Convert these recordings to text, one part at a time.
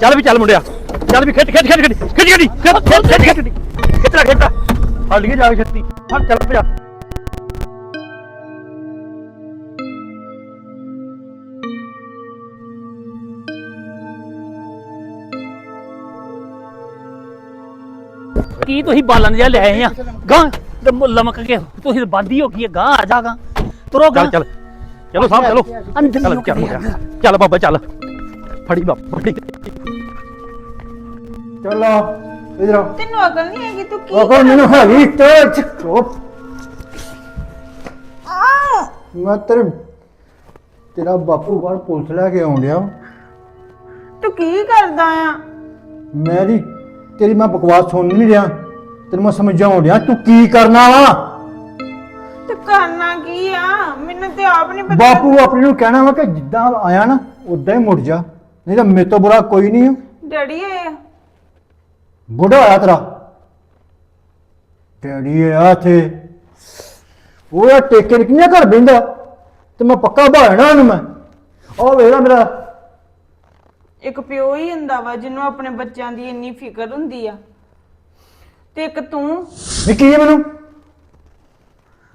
ਚੱਲ ਵੀ ਚੱਲ ਮੁੰਡਿਆ ਚੱਲ ਵੀ ਖਿੱਚ ਖਿੱਚ ਖਿੱਚ ਖਿੱਚ ਖਿੱਚ ਖਿੱਚ ਖਿੱਚ ਖਿੱਚ ਲੈ ਖਿੱਚ ਲੈ ਫੜ ਲਈਏ ਜਾ ਕੇ ਛੱਤੀ। ਫੜ ਚੱਲ ਪਿਆ ਕੀ ਤੁਸੀਂ ਬਾਲਣ ਜਿਹਾ ਲੈ ਆਏ ਆ? ਗਾਂ ਤੇ ਲਮਕ ਕੇ ਤੁਸੀਂ ਬੰਦੀ ਹੋ ਗਈ ਗਾਂ ਆ ਜਾਗਾ ਤੁਰੋ ਗਾਂ। ਚੱਲ ਚੱਲ। ਚਲੋ ਸਾਹਿਬ ਚਲੋ ਅੰਦਰ ਚੱਲ ਹੀ ਹੋ। ਚੱਲ ਬਾਬਾ ਚੱਲ। ਫੜੀ ਬਾਬਾ ਫੜੀ। ਚਲੋ ਇਧਰ ਤੈਨੂੰ ਅਕਲ ਨਹੀਂ ਹੈਗੀ ਤੂੰ ਕੀ ਉਹ ਕੋਲ ਮੈਨੂੰ ਹੈਗੀ ਤੇ ਚੁੱਪ ਆ ਮੈਂ ਤੇਰੇ ਤੇਰਾ ਬਾਪੂ ਬਾਹਰ ਪੁਲਿਸ ਲੈ ਕੇ ਆਉਣ ਡਿਆ। ਤੂੰ ਕੀ ਕਰਦਾ ਆ? ਮੇਰੀ ਤੇਰੀ ਮੈਂ ਬਕਵਾਸ ਸੁਣ ਨਹੀਂ ਰਿਹਾ। ਤੈਨੂੰ ਮੈਂ ਸਮਝਾਉਣ ਡਿਆ ਤੂੰ ਕੀ ਕਰਨਾ ਵਾ? ਤੂੰ ਕਰਨਾ ਕੀ ਆ? ਮੈਨੂੰ ਤੇ ਆਪ ਨਹੀਂ ਪਤਾ। ਬਾਪੂ ਆਪਣੀ ਨੂੰ ਕਹਿਣਾ ਵਾ ਕਿ ਜਿੱਦਾਂ ਆਇਆ ਨਾ ਉਦਾਂ ਹੀ ਮੁੜ ਜਾ। ਨਹੀਂ ਤਾਂ ਮੇਰੇ ਤੋਂ ਬੁਰਾ ਕੋਈ ਨਹੀਂ ਹੈ। ਡੈਡੀ ਆ? ਬੁੱਢਾ ਹੋਇਆ ਤੇਰਾ। ਡੈਡੀ ਆ ਥੇ ਉਹ ਟੇਕੇ ਨੇ ਕਿੰਨੇ ਘਰ ਬਹਿੰਦਾ। ਤੇ ਮੈਂ ਪੱਕਾ ਬਾਹਣਾ ਉਹਨੂੰ ਮੈਂ। ਉਹ ਵੇਲਾ ਮੇਰਾ। ਇੱਕ ਪਿਓ ਹੀ ਹੁੰਦਾ ਵਾ ਜਿਹਨੂੰ ਆਪਣੇ ਬੱਚਿਆਂ ਦੀ ਇੰਨੀ ਫਿਕਰ ਹੁੰਦੀ ਆ। ਤੇ ਇੱਕ ਤੂੰ। ਵੀ ਕੀ ਹੈ ਮੈਨੂੰ?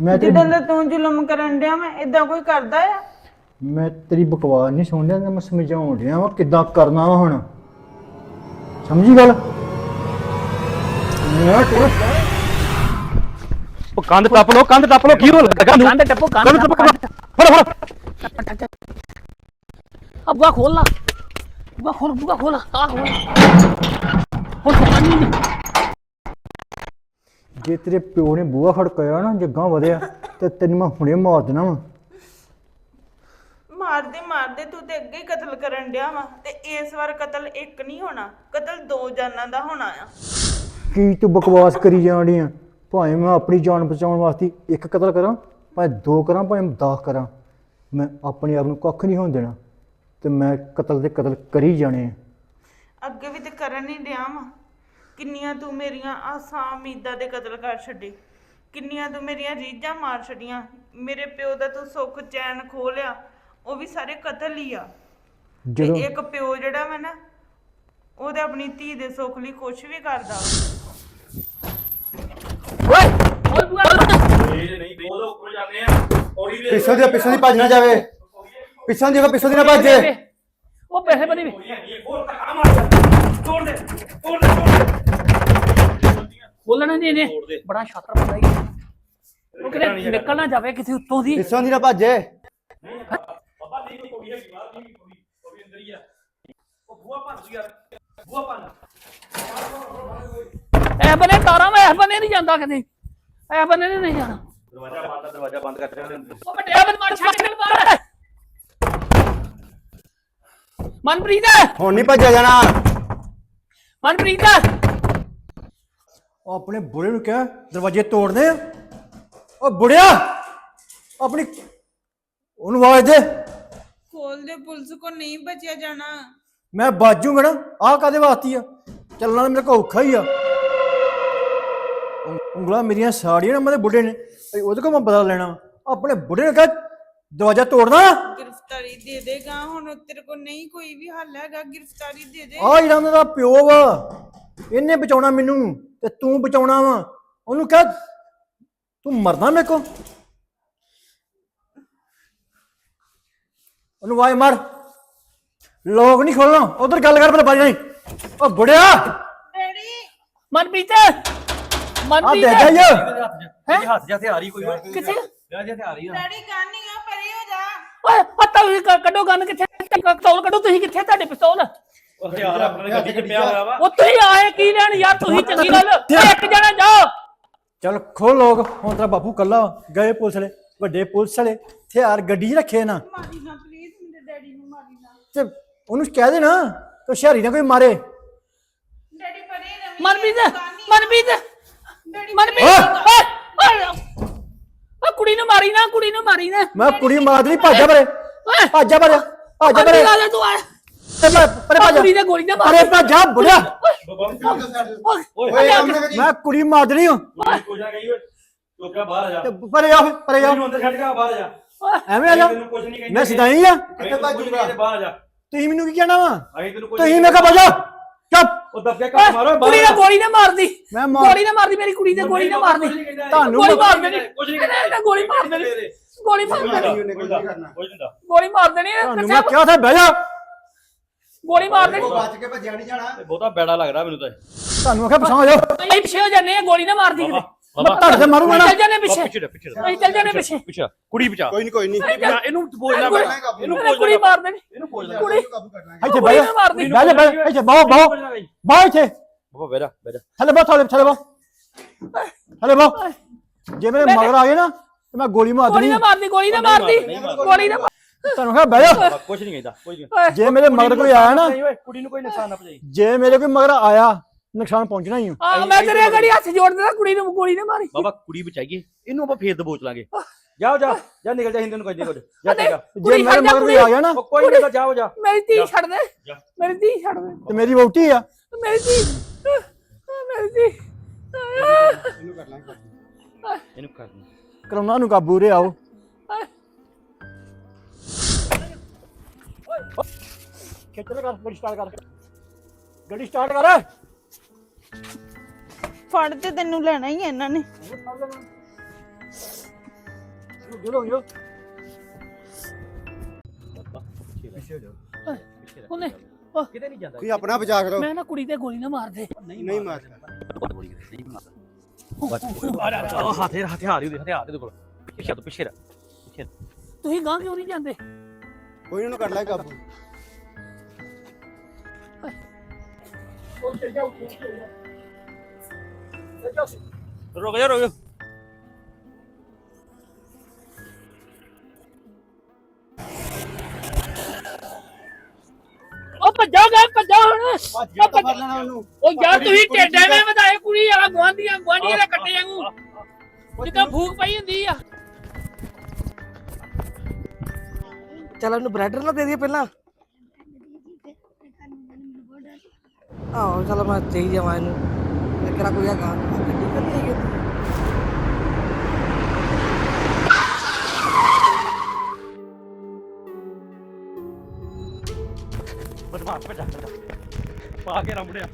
ਮੈਂ ਤੇਰੀ ਜਿੱਦਾਂ ਦਾ ਤੂੰ ਜ਼ੁਲਮ ਕਰਨ ਡਿਆ ਮੈਂ ਇਦਾਂ ਕੋਈ ਕਰਦਾ ਆ? ਮੈਂ ਤੇਰੀ ਬਕਵਾਸ ਨਹੀਂ ਸੁਣ ਰਿਹਾ ਮੈਂ ਸਮਝਾਉਣ ਰਿਹਾ ਵਾ ਕਿੱਦਾਂ ਕਰਨਾ ਵਾ ਹੁਣ। ਸਮਝੀ ਗੱਲ? ਮੈਂ ਤੇਰਾ ਉਹ ਕੰਧ ਟੱਪ ਲੋ ਕੰਧ ਟੱਪ ਲੋ ਕੀ ਹੋ ਲੱਗਾ? ਨੂੰ ਕੰਧ ਟੱਪੋ ਕੰਧ ਕੰਧ ਟੱਪ ਫੜ ਫੜ। ਆ ਬੁਆ ਖੋਲ ਲਾ। ਬੁਆ ਖੋਲ ਬੁਆ ਖੋਲ ਆ ਖੋਲ। ਹੁਣ ਪਾਣੀ ਨਹੀਂ। ਜੇ ਤੇਰੇ ਪਿਓ ਨੇ ਬੂਹਾ ਖੜਕਾਇਆ ਨਾ ਜੱਗਾਂ ਵਧਿਆ ਤੇ ਤੈਨੂੰ ਮੈਂ ਹੁਣੇ ਮਾਰ ਦੇਣਾ ਵਾ। ਮਾਰਦੇ ਮਾਰਦੇ ਤੂੰ ਤੇ ਅੱਗੇ ਹੀ ਕਤਲ ਕਰਨ ਡਿਆ ਵਾ। ਤੇ ਇਸ ਵਾਰ ਕਤਲ ਇੱਕ ਨਹੀਂ ਹੋਣਾ ਕਤਲ ਦੋ ਜਾਨਾਂ ਦਾ ਹੋਣਾ ਆ। ਕੀ ਤੂੰ ਬਕਵਾਸ ਕਰੀ ਜਾਣੀ ਆ? ਭਾਵੇਂ ਮੈਂ ਆਪਣੀ ਜਾਨ ਬਚਾਉਣ ਵਾਸਤੇ ਇੱਕ ਕਤਲ ਕਰਾਂ ਭਾਵੇਂ ਦੋ ਕਰਾਂ ਭਾਵੇਂ 10 ਕਰਾਂ ਮੈਂ ਆਪਣੇ ਆਪ ਨੂੰ ਕੱਖ ਨਹੀਂ ਹੋਣ ਦੇਣਾ ਤੇ ਮੈਂ ਕਤਲ ਦੇ ਕਤਲ ਕਰੀ ਜਾਣੇ ਆ। ਅੱਗੇ ਵੀ ਤੇ ਕਰਨ ਹੀ ਡਿਆ ਵਾ। ਕਿੰਨੀਆਂ ਤੂੰ ਮੇਰੀਆਂ ਆਸਾਂ ਉਮੀਦਾਂ ਦੇ ਕਤਲ ਕਰ ਛੱਡੇ। ਕਿੰਨੀਆਂ ਤੂੰ ਮੇਰੀਆਂ ਰੀਝਾਂ ਮਾਰ ਛੱਡੀਆਂ। ਮੇਰੇ ਪਿਓ ਦਾ ਤੂੰ ਸੁੱਖ ਚੈਨ ਖੋਹ ਲਿਆ ਉਹ ਵੀ ਸਾਰੇ ਕਤਲ ਹੀ ਆ। ਤੇ ਜਦੋਂ ਇੱਕ ਪਿਓ ਜਿਹੜਾ ਵਾ ਨਾ ਉਹ ਤੇ ਆਪਣੀ ਧੀ ਦੇ ਸੁੱਖ ਲਈ ਕੁਝ ਵੀ ਕਰਦਾ ਵਾ। ਓਏ ਓਏ ਬੁਆ ਪਿੱਛੋਂ ਦੀ ਪਿੱਛੋਂ ਦੀ ਭੱਜ ਨਾ ਜਾਵੇ। ਪਿੱਛੋਂ ਦੀ ਪਿੱਛੋਂ ਦੀ ਨਾ ਭੱਜੇ। ਉਹ ਪੈਸੇ ਬਣੀ ਵੀ। ਖੋਲਣਾ ਨਹੀਂ ਇਹਨੇ। ਬੜਾ ਸ਼ਾਤਰ ਬੰਦਾ ਹੀ ਉਹ ਕਿਤੇ ਨਿਕਲ ਨਾ ਜਾਵੇ ਕਿਸੇ ਉੱਤੋਂ ਦੀ। ਪਿੱਛੋਂ ਦੀ ਨਾ ਭੱਜੇ। ਐ ਬਨੇ ਤਾਰਾਂ ਮੈਂ ਐ ਬਨੇ ਨਹੀਂ ਜਾਂਦਾ ਕਦੇ ਐ ਬਨੇ ਨਹੀਂ ਜਾਣਾ। ਦਰਵਾਜ਼ਾ ਬੰਦ ਦਰਵਾਜ਼ਾ ਬੰਦ ਕਰ ਉਹ ਵੱਡਿਆ ਬਨ ਮਾਰ ਛੱਡ ਕੇ ਬਾਹਰ। ਮਨਪ੍ਰੀਤ! ਹੁਣ ਨਹੀਂ ਭੱਜਿਆ ਜਾਣਾ। ਮਨਪ੍ਰੀਤ! ਉਹ ਆਪਣੇ ਬੁੜੇ ਨੂੰ ਕਿਹਾ ਦਰਵਾਜ਼ੇ ਤੋੜਨੇ ਆ। ਉਹ ਬੁੜਿਆ ਆਪਣੀ ਉਹਨੂੰ ਆਵਾਜ਼ ਦੇ। ਖੋਲ ਦੇ ਪੁਲਿਸ ਕੋ ਨਹੀਂ ਬਚਿਆ ਜਾਣਾ। ਮੈਂ ਬਾਜੂਗਾ ਨਾ ਆਹ ਕਾਦੇ ਵਾਸਤੇ ਆ? ਚੱਲਣਾ ਤਾਂ ਮੇਰੇ ਕੋਲ ਔਖਾ ਹੀ ਆ। ਉਂਗਲਾਂ ਮੇਰੀਆਂ ਸਾੜੀਆਂ ਨਾ ਮੇਰੇ ਬੁੱਢੇ ਨੇ ਭਈ ਉਹਦੇ ਕੋਲ ਮੈਂ ਬਦਲਾ ਲੈਣਾ ਵਾ। ਆਪਣੇ ਬੁੱਢੇ ਨੇ ਕਿਹਾ ਦਰਵਾਜ਼ਾ ਤੋੜਨਾ ਗ੍ਰਿਫਤਾਰੀ ਦੇ ਦੇਗਾ ਹੁਣ ਤੇਰੇ ਕੋ ਨਹੀਂ ਕੋਈ ਵੀ ਹੱਲ ਹੈਗਾ ਗ੍ਰਿਫਤਾਰੀ ਦੇ ਦੇ ਆ ਜਿਹੜਾ ਉਹਨਾਂ ਦਾ ਪਿਓ ਵਾ ਇਹਨੇ ਬਚਾਉਣਾ ਮੈਨੂੰ ਤੇ ਤੂੰ ਬਚਾਉਣਾ ਵਾ ਉਹਨੂੰ ਕਹਿ ਤੂੰ ਮਰਨਾ ਮੇਰੇ ਕੋ ਉਹਨੂੰ ਵਾਏ ਮਾਰ ਲੋਕ ਨਹੀਂ ਖੋਲਣਾ ਉਧਰ ਗੱਲ ਕਰ ਪਹਿਲਾਂ ਬਾਜੀ ਨਹੀਂ ਉਹ ਬੁੜਿਆ ਡੈਡੀ ਮਨਪ੍ਰੀਤ ਆ। ਦੇ ਜਾ ਯਾਰ ਹੈਂ? ਹੱਥ ਜਾ ਤੇ ਆ ਰਹੀ ਕੋਈ ਕਿੱਥੇ? ਜਾ ਜਾ ਤੇ ਆ ਰਹੀ ਆ। ਡੈਡੀ ਗਾਨੀ ਆ ਪਰੇ ਹੋ ਜਾ। ਓਏ ਪਤਾ ਵੀ ਕੱਢੋ ਗਨ ਕਿੱਥੇ? ਪਿਸਤੌਲ ਕੱਢੋ ਤੁਸੀਂ ਕਿੱਥੇ ਤੁਹਾਡੇ ਪਿਸਤੌਲ? ਉਹ ਹਥਿਆਰ ਆਪਣੇ ਗੱਡੀ 'ਚ ਪਿਆ ਹੋਇਆ ਵਾ। ਉਹ ਤੁਸੀਂ ਆਏ ਕੀ ਲੈਣ? ਯਾਰ ਤੁਸੀਂ ਚੰਗੀ ਗੱਲ। ਇੱਕ ਜਣਾ ਜਾਓ ਚੱਲ ਖੋਲ ਲੋਕ। ਹੁਣ ਤੇਰਾ ਬਾਪੂ ਕੱਲਾ ਗਏ ਪੁਲਿਸ ਵਾਲੇ ਵੱਡੇ ਪੁਲਿਸ ਵਾਲੇ। ਹਥਿਆਰ ਗੱਡੀ ਰੱਖੇ ਨਾ। ਮਾਰੀ ਨਾ ਪਲੀਜ਼ ਮੇਰੇ ਡੈਡੀ ਨੂੰ ਮਾਰੀ ਨਾ। ਤੇ ਉਹਨੂੰ ਕਹਿ ਦੇ ਨਾ ਕਿ ਹੁਸ਼ਿਆਰੀ ਨਾ ਕੋਈ ਮਾਰੇ। ਡੈਡੀ ਪਰੇ ਰਵੀ ਮਨਪ੍ਰੀਤ ਮਨਪ੍ਰੀਤ ਡੈਡੀ ਮਨਪ੍ਰੀਤ ਓਏ! ਓਏ ਓਏ ਕੁੜੀ ਨੂੰ ਮਾਰੀ ਨਾ ਕੁੜੀ ਨੂੰ ਮਾਰੀ ਨਾ। ਮੈਂ ਕੁੜੀ ਮਾਰ ਦੇਣੀ ਭਾਜਾ ਪਰੇ ਓਏ! ਭਾਜਾ ਪਰੇ ਭਾਜਾ ਪਰੇ ਆ ਜਾ ਤੂੰ ਆ। ਤੇ ਮੈਂ ਪਰੇ ਭਾਜਾ। ਕੁੜੀ ਨੇ ਗੋਲੀ ਨਾ ਮਾਰ। ਪਰੇ ਭਾਜਾ ਬੁੜਿਆ। ਓਏ ਮੈਂ ਕੁੜੀ ਮਾਰ ਦੇਣੀ ਹਾਂ ਜਾ ਗਈ ਓਏ। ਲੋਕਾਂ ਬਾਹਰ ਆ ਜਾ। ਪਰੇ ਆ ਪਰੇ ਆ। ਅੰਦਰ ਛੱਡ ਕੇ ਬਾਹਰ ਆ ਜਾ। ਐਵੇਂ ਆ ਜਾ। ਨਹੀਂ ਮੈਂ ਸਦਾਈ ਆ। ਕਿੱਥੇ ਭੱਜੂਗਾ ਬਾਹਰ ਆ ਜਾ। ਤੁਸੀਂ ਮੈਨੂੰ ਕੀ ਕਹਿਣਾ ਵਾ? ਤੁਸੀਂ ਮੈਂ ਕਹਾਂ ਬਜਾ ਚੁੱਪ। ਉਹ ਦੱਬ ਕੇ ਕੱਟ ਮਾਰੋ ਕੁੜੀ ਨੇ ਗੋਲੀ ਨਾ ਮਾਰਦੀ। ਮੈਂ ਮਾਰ ਗੋਲੀ ਨਾ ਮਾਰਦੀ ਮੇਰੀ ਕੁੜੀ ਤੇ ਗੋਲੀ ਨਾ ਮਾਰਦੀ। ਤੁਹਾਨੂੰ ਗੋਲੀ ਮਾਰ ਦੇਣੀ। ਕੁਝ ਨਹੀਂ ਇਹਨੇ ਗੋਲੀ ਮਾਰ ਦੇਣੀ। ਗੋਲੀ ਮਾਰ ਦੇਣੀ। ਕੁਝ ਨਹੀਂ। ਗੋਲੀ ਮਾਰ ਦੇਣੀ ਤੁਹਾਨੂੰ ਮੈਂ ਕਿਹਾ ਥਾ ਬਹਿ ਜਾ। ਗੋਲੀ ਮਾਰ ਦੇਣੀ। ਬਚ ਕੇ ਭੱਜਿਆ ਨਹੀਂ ਜਾਣਾ। ਬਹੁਤਾ ਬੈੜਾ ਲੱਗਦਾ ਮੈਨੂੰ ਤਾਂ ਤੁਹਾਨੂੰ ਆਖਿਆ ਪਛਾਣ ਜਾਓ। ਅਸੀਂ ਪਿੱਛੇ ਹੋ ਜਾਂਦੇ ਆ ਗੋਲੀ ਨਾ ਮਾਰਦੀ ਕਿਤੇ। ਮੈਂ ਤੁਹਾਡੇ ਤੇ ਮਾਰੂੰਗਾ ਨਾ ਚੱਲ ਜਾਂਦੇ ਪਿੱਛੇ ਪਿੱਛੇ ਪਿੱਛੇ। ਅਸੀਂ ਚੱਲ ਜਾਂਦੇ ਪਿੱਛੇ ਪਿੱਛੇ। ਕੁੜੀ ਪਿਛਾ। ਕੋਈ ਨਹੀਂ ਕੋਈ ਨਹੀਂ ਇਹਨੂੰ ਬੋਲਣਾ ਕੁੜੀ- ਇਹਨੂੰ ਇਹਨੇ ਕੁੜੀ ਮਾਰ ਦੇਣੀ। ਇਹਨੂੰ ਬੋਲਣਾ ਕੁੜੀ ਕਾਬੂ ਕਰਨਾ ਇੱਥੇ ਬਹਿ ਗੋਲੀ ਜਾ ਨਾ ਮਾਰਦੀ ਬਹਿ ਜਾ ਬਹਿ ਜਾ, ਇੱਥੇ ਬਾਹੋ ਬਾਹੋ। ਬਾਹੋ ਇੱਥੇ। ਬਾਬਾ ਬੈਠਾ ਬੈਠਾ ਥੱਲੇ ਬਾਹੋ ਥੱਲੇ ਥੱਲੇ ਬਾਹੋ। ਥੱਲੇ ਬਾਹੋ। ਜੇ। ਮੇਰੇ ਮਗਰ ਆ ਗਏ ਨਾ ਤੇ ਮੈਂ ਗੋਲੀ ਮਾਰ ਗੋਲੀ ਦੇਣੀ। ਨਾ ਮਾਰਦੀ ਗੋਲੀ ਨਾ ਮਾਰਦੀ ਗੋਲੀ ਨਾ ਮਾਰ- ਤੁਹਾਨੂੰ ਆਖਿਆ ਬਹਿ ਜਾ। ਕੁਝ ਨਹੀਂ ਕਹਿੰਦਾ ਕੁਝ ਨਹੀਂ ਓਏ, ਜੇ ਮੇਰੇ ਮਗਰ ਕੋਈ ਆਇਆ ਨਾ ਨਹੀਂ ਓਏ ਕੁੜੀ ਨੂੰ ਕੋਈ ਨੁਕਸਾਨ ਨਾ ਪਹੁੰਚਾਈ। ਜੇ ਮੇਰੇ ਕੋਈ ਮਗਰ ਆਇਆ ਨੁਕਸਾਨ ਪਹੁੰਚਣਾ ਹੀ ਆ। ਆ ਮੈਂ ਤੇਰੇ ਅਗੜੀ ਹੱਥ ਜੋੜ ਦੇਣਾ ਕੁੜੀ ਨੂੰ ਗੋਲੀ ਨਾ ਮਾਰੀ। ਬਾਬਾ ਕੁੜੀ ਬਚਾਈਏ। ਇਹਨੂੰ ਆਪਾਂ ਫੇਰ ਦਬੋਚ ਲਾਂਗੇ। ਜਾਓ ਜਾ। ਜਾ ਨਿਕਲ ਜਾ ਹਿੰਦ ਨੂੰ ਕੋਈ ਦੇ ਕੁਝ। ਜਾ ਜਾ। ਜੇ ਮੇਰੇ ਮਗਰ ਕੋਈ ਕੁੜੀ। ਆ ਗਿਆ ਨਾ। ਕੋਈ ਨਹੀਂ ਜਾਓ ਜਾ। ਮੇਰੀ ਧੀ ਛੱਡ ਦੇ। ਮੇਰੀ ਧੀ ਛੱਡ ਦੇ। ਤੇ ਮੇਰੀ ਵਹੁਟੀ ਆ। ਮੇਰੀ ਧੀ। ਮੇਰੀ ਧੀ। ਇਹਨੂੰ ਕਰਨਾ ਹੀ ਕਰਨਾ ਇਹਨੂੰ ਕਰਨਾ ਕਰੋਨਾ ਨੂੰ ਕਾਬੂ ਰੇ ਆਓ। ਖੇਚ ਲੈ ਕਰ ਗੱਡੀ ਸਟਾਰਟ ਕਰ। ਗੱਡੀ ਸਟਾਰਟ ਕਰ। ਫੜ ਤੇ ਤੈਨੂੰ ਲੈਣਾ ਹੀ ਹੈ ਇਹਨਾਂ ਨੇ। ਜੁਲੋ ਜੁਲੋ ਉਹਨੇ ਕਿਤੇ ਨਹੀਂ ਜਾਂਦਾ। ਕੋਈ ਆਪਣਾ ਬਚਾ ਕਰੋ। ਮੈਂ ਨਾ ਕੁੜੀ ਤੇ ਗੋਲੀ ਨਾ ਮਾਰ ਦੇ। ਨਹੀਂ ਮਾਰ ਹੱਥੇ ਹਥਿਆਰ ਹੀ ਉਹਦੇ ਹਥਿਆਰ ਇਹਦੇ ਕੋਲ। ਪਿੱਛੇ ਤੋਂ ਪਿੱਛੇ ਰਹਿ। ਪਿੱਛੇ ਰਹਿ। ਤੁਸੀਂ ਗਾਂ ਕਿਉਂ ਨਹੀਂ ਜਾਂਦੇ? ਕੋਈ ਇਹਨੂੰ ਕਰ ਲੈ ਕਾਬੂ। ਰੁਕ ਜਾ ਰੁਕ ਜਾ ਉਹ ਭੱਜਾ ਗਾ ਭੱਜਾ ਹੁਣ ਭੱਜ ਉਹਨੂੰ ਉਹ ਯਾਰ ਤੁਸੀਂ ਟੇਡੇ में ਵਧਾਏ ਕੁੜੀ ਆ ਗਵਾਂਡੀਆਂ ਗਵਾਂਡੀਆਂ ਦੇ ਕੱਟੇ ਵਾਂਗੂ ਜਿੱਦਾਂ ਫੂਕ ਪਈ ਹੁੰਦੀ ਆ ਚੱਲ ਉਹਨੂੰ ਬ੍ਰੈਡ ਨਾ ਦੇ ਦਈਏ ਪਹਿਲਾਂ ਆਹੋ ਚਲ ਮੈਂ ਦੇ ਹੀ ਜਾਵਾਂ ਇਹਨੂੰ। ਮੈਂ ਕਿਹੜਾ ਕੋਈ ਹੈਗਾ? ਗੱਡੀ ਕਰਨੀ ਹੈਗੀ ਉੱਥੇ। ਬਦਮਾਸ਼ ਭੱਜਾ ਭੱਜਾ ਪਾ ਕੇ ਰੰਬੜਿਆ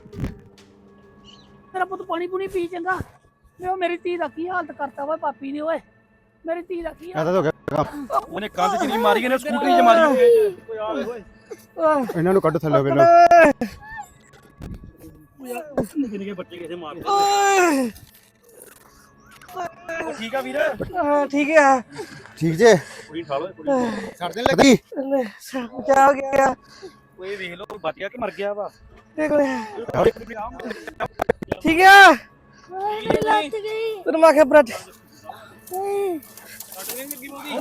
ਮੇਰਾ ਪੁੱਤ ਪਾਣੀ ਪੂਣੀ ਪੀ ਚੰਗਾ। ਵੇ ਉਹ ਮੇਰੀ ਧੀ ਦਾ ਕੀ ਹਾਲਤ ਕਰਤਾ ਵਾ ਪਾਪੀ ਨੇ ਓਏ। ਮੇਰੀ ਧੀ ਦਾ ਕੀ ਇਹ ਤਾਂ ਹੋ ਗਿਆ ਕੰਮ। ਉਹਨੇ ਕੰਧ ਚ ਨਹੀਂ ਮਾਰੀ ਇਹਨੇ ਸਕੂਟਰੀ ਚ ਮਾਰੀ। ਕੋਈ ਆਵੇ ਓਏ ਇਹਨਾਂ ਨੂੰ ਕੱਢ ਥੱਲੇ ਵੇਲੋ ਨਿੱਕੇ ਨਿੱਕੇ ਬੱਚੇ ਕਿਸੇ ਮਾਰ ਓਏ। ਠੀਕ ਆ ਵੀਰ? ਹਾਂ, ਠੀਕ ਹੈ ਠੀਕ ਜੇ? ਕੁੜੀ ਠਾ ਲੋ ਛੱਡ ਦੇਣ ਲੱਗੀ? ਬਚਾ ਗਿਆ ਕੋਈ ਵੇਖ ਲੋ ਬਚ ਗਿਆ ਕਿ ਮਰ ਗਿਆ ਵਾ? ਦੇਖ ਲੈ। ਠੀਕ ਹੈ ਤੈਨੂੰ ਮੈਂ ਆਖਿਆ